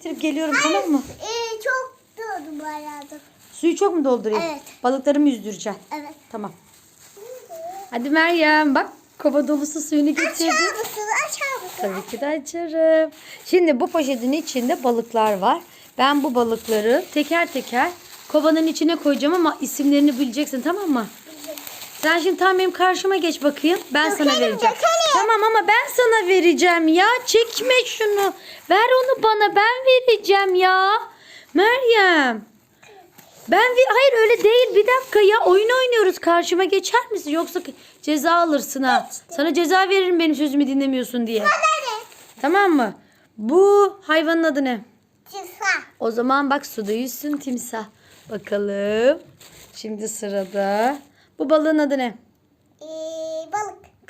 Getirip geliyorum tamam mı? Ee, çok doğdu bu arada. Suyu çok mu doldurayım? Evet. Balıklarımı yüzdüreceğim. Evet. Tamam. Hadi Meryem bak kova dolusu suyunu getirdim. Açar mısın? Açar mısın? Tabii ki de açarım. Şimdi bu poşetin içinde balıklar var. Ben bu balıkları teker teker kovanın içine koyacağım ama isimlerini bileceksin tamam mı? Sen şimdi tam benim karşıma geç bakayım. Ben sana Dökelim, vereceğim. dökelim. Tamam ama ben sana vereceğim ya. Çekme şunu. Ver onu bana. Ben vereceğim ya. Meryem. Ben hayır öyle değil. Bir dakika ya. Oyun oynuyoruz. Karşıma geçer misin? Yoksa ceza alırsın ha. Sana ceza veririm benim sözümü dinlemiyorsun diye. Tamam mı? Bu hayvanın adı ne? Timsah. O zaman bak suda yüzsün timsah. Bakalım. Şimdi sırada. Bu balığın adı ne?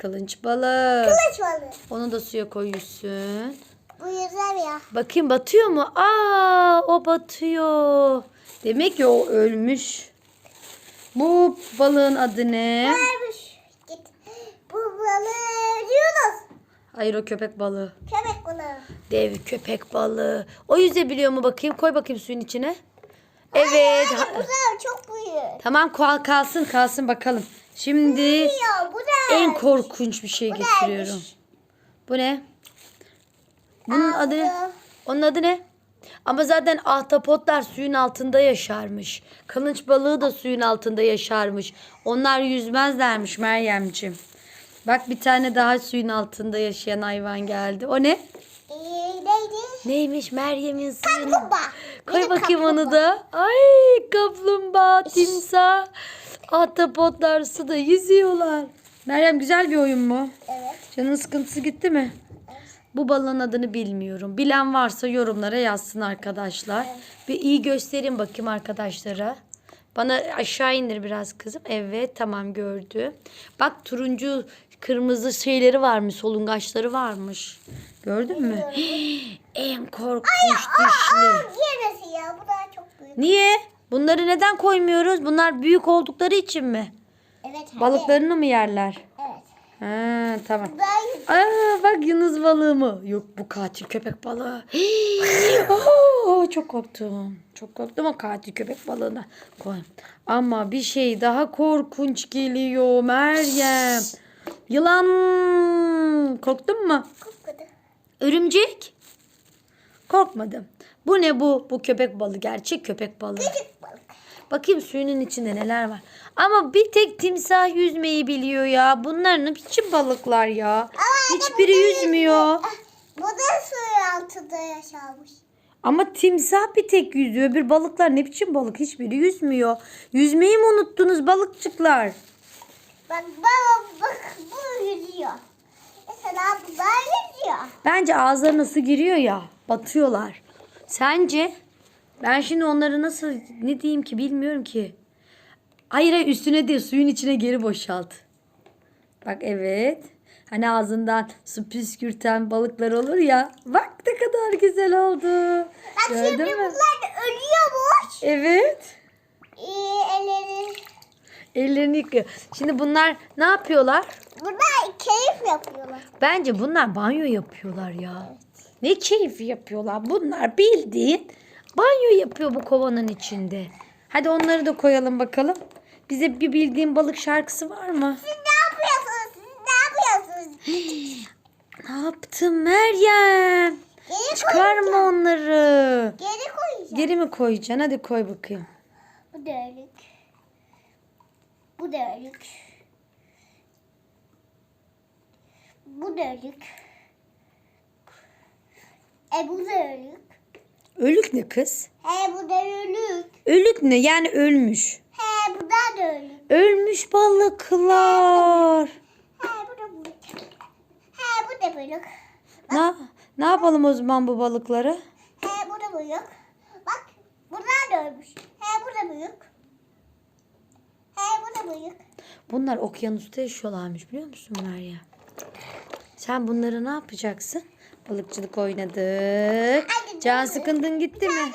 Kılınç balığı. Kılıç balığı. Onu da suya koy yüzsün. Bu yüzer ya. Bakayım batıyor mu? Aa o batıyor. Demek ki o ölmüş. Bu balığın adı ne? Varmış. Git. Bu balığı Yunus. Hayır o köpek balığı. Köpek balığı. Dev köpek balığı. O yüzebiliyor mu bakayım? Koy bakayım suyun içine. Evet. Ha- bu da çok büyük. Tamam kal kalsın kalsın bakalım. Şimdi bu da. en korkunç bir şey Bu getiriyorum. neymiş? Bu ne? Bunun adı ne? Onun adı ne? Ama zaten ahtapotlar suyun altında yaşarmış. Kılınç balığı da suyun altında yaşarmış. Onlar yüzmezlermiş Meryemciğim. Bak bir tane daha suyun altında yaşayan hayvan geldi. O ne? Neymiş Meryem'in suyun? Kaplumbağa. Koy bakayım onu da. Ay kaplumbağa, timsah, ahtapotlar suda yüzüyorlar. Meryem güzel bir oyun mu? Evet. Canın sıkıntısı gitti mi? Bu balığın adını bilmiyorum. Bilen varsa yorumlara yazsın arkadaşlar. Bir iyi göstereyim bakayım arkadaşlara. Bana aşağı indir biraz kızım. Evet tamam gördüm. Bak turuncu kırmızı şeyleri varmış. Solungaçları varmış. Gördün mü? en korkunç dişli. Yenisi ya bu da çok büyük. Niye? Bunları neden koymuyoruz? Bunlar büyük oldukları için mi? Evet. Balıklarını mı yerler? Evet. Ha, tamam. Ben Aa bak Yunus balığı mı? Yok bu katil köpek balığı. Oo, çok korktum. Çok korktum o katil köpek balığına. Koy. Ama bir şey daha korkunç geliyor Meryem. Yılan. Korktun mu? kokladı. Örümcek. Korkmadım. Bu ne bu? Bu köpek balığı. Gerçek köpek balığı. Küçük balık. Bakayım suyunun içinde neler var. Ama bir tek timsah yüzmeyi biliyor ya. Bunlar ne biçim balıklar ya. Hiçbiri yüzmüyor. Bu da suyun altında yaşamış. Ama timsah bir tek yüzüyor. Öbür balıklar ne biçim balık? Hiçbiri yüzmüyor. Yüzmeyi mi unuttunuz balıkçıklar? Bak baba bak bu yüzüyor. Mesela bu da yüzüyor. Bence ağızlarına su giriyor ya. Batıyorlar. Sence? Ben şimdi onları nasıl ne diyeyim ki bilmiyorum ki. Hayır hayır üstüne değil suyun içine geri boşalt. Bak evet. Hani ağzından su püskürten balıklar olur ya. Bak ne kadar güzel oldu. Bak şimdi Gördün mü? bunlar ölüyormuş. Evet. Ee, elleri. Ellerini yıkıyor. Şimdi bunlar ne yapıyorlar? Bunlar keyif yapıyorlar. Bence bunlar banyo yapıyorlar ya. Ne keyfi yapıyorlar. Bunlar bildiğin banyo yapıyor bu kovanın içinde. Hadi onları da koyalım bakalım. Bize bir bildiğin balık şarkısı var mı? Siz ne yapıyorsunuz? Siz ne Ne yaptın Meryem? Geri Çıkarma koyacağım. onları. Geri koyacağım. Geri mi koyacaksın? Hadi koy bakayım. Bu da ölük. Bu da ölük. Bu da ölük. E bu da ölük. Ölük ne kız? He bu da ölük. Ölük ne? Yani ölmüş. He bu da da ölük. Ölmüş balıklar. He bu da bu. He bu da. Ne, ne yapalım o zaman bu balıkları? He bu da büyük. Bak bunlar da ölmüş. He bu da büyük. He bu da büyük. Bunlar okyanusta yaşıyorlarmış biliyor musun Meryem? Sen bunları ne yapacaksın? Balıkçılık oynadık. Can sıkıntın gitti mi?